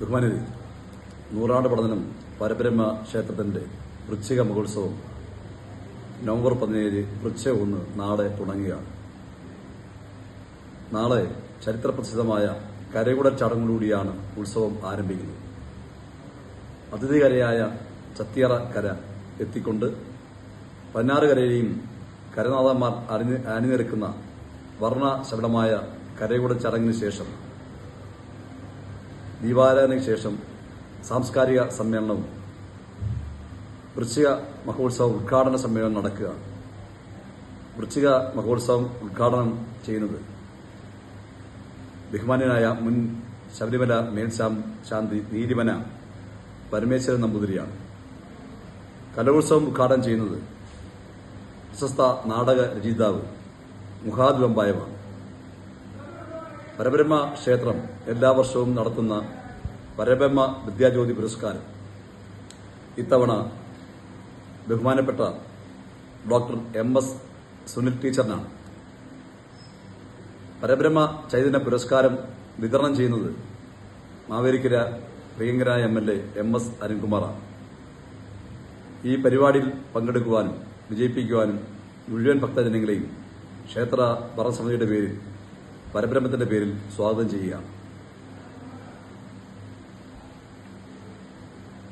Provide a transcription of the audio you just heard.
ബഹുമാനിതി നൂറാണ്ട് പഠനം പരബ്രഹ്മ ക്ഷേത്രത്തിന്റെ വൃശ്ചിക മഹോത്സവം നവംബർ പതിനേഴ് വൃശ്ചിക ഒന്ന് നാളെ തുടങ്ങുകയാണ്. നാളെ ചരിത്രപ്രസിദ്ധമായ കരകുട ചടങ്ങുകൂടിയാണ് ഉത്സവം ആരംഭിക്കുന്നത്. അതിഥികരയായ ചത്തിയറ കര എത്തിക്കൊണ്ട് പതിനാറ് കരയെയും കരനാഥന്മാർ അണിനി അണിനിരക്കുന്ന വർണശബലമായ കരകുട ചടങ്ങിന് ശേഷം ദീപാരാധനയ്ക്ക് ശേഷം സാംസ്കാരിക സമ്മേളനവും വൃശ്ചിക മഹോത്സവ ഉദ്ഘാടന സമ്മേളനം നടക്കുക. വൃശ്ചിക മഹോത്സവം ഉദ്ഘാടനം ചെയ്യുന്നത് ബഹുമാന്യനായ മുൻ ശബരിമല മേൽശാം ശാന്തി നീതിമന പരമേശ്വരൻ നമ്പൂതിരിയാണ്. കലോത്സവം ഉദ്ഘാടനം ചെയ്യുന്നത് പ്രശസ്ത നാടക രചയിതാവ് മുഹാദ് വെമ്പായമാണ്. പരബ്രഹ്മ ക്ഷേത്രം എല്ലാ വർഷവും നടത്തുന്ന പരബ്രഹ്മ വിദ്യാജ്യോതി പുരസ്കാരം. ഇത്തവണ ബഹുമാനപ്പെട്ട ഡോക്ടർ എം എസ് സുനിൽ ടീച്ചറിനാണ്. പരബ്രഹ്മ ചൈതന്യ പുരസ്കാരം വിതരണം ചെയ്യുന്നത് Mavelikkara പ്രിയങ്കരായ M L A M S അരുൺകുമാറാണ്. ഈ പരിപാടിയിൽ പങ്കെടുക്കുവാനും വിജയിപ്പിക്കുവാനും മുഴുവൻ ഭക്തജനങ്ങളെയും ക്ഷേത്ര ഭരണസമിതിയുടെ പേരിൽ പരബ്രഹ്മത്തിന്റെ പേരിൽ സ്വാഗതം ചെയ്യുകയാണ്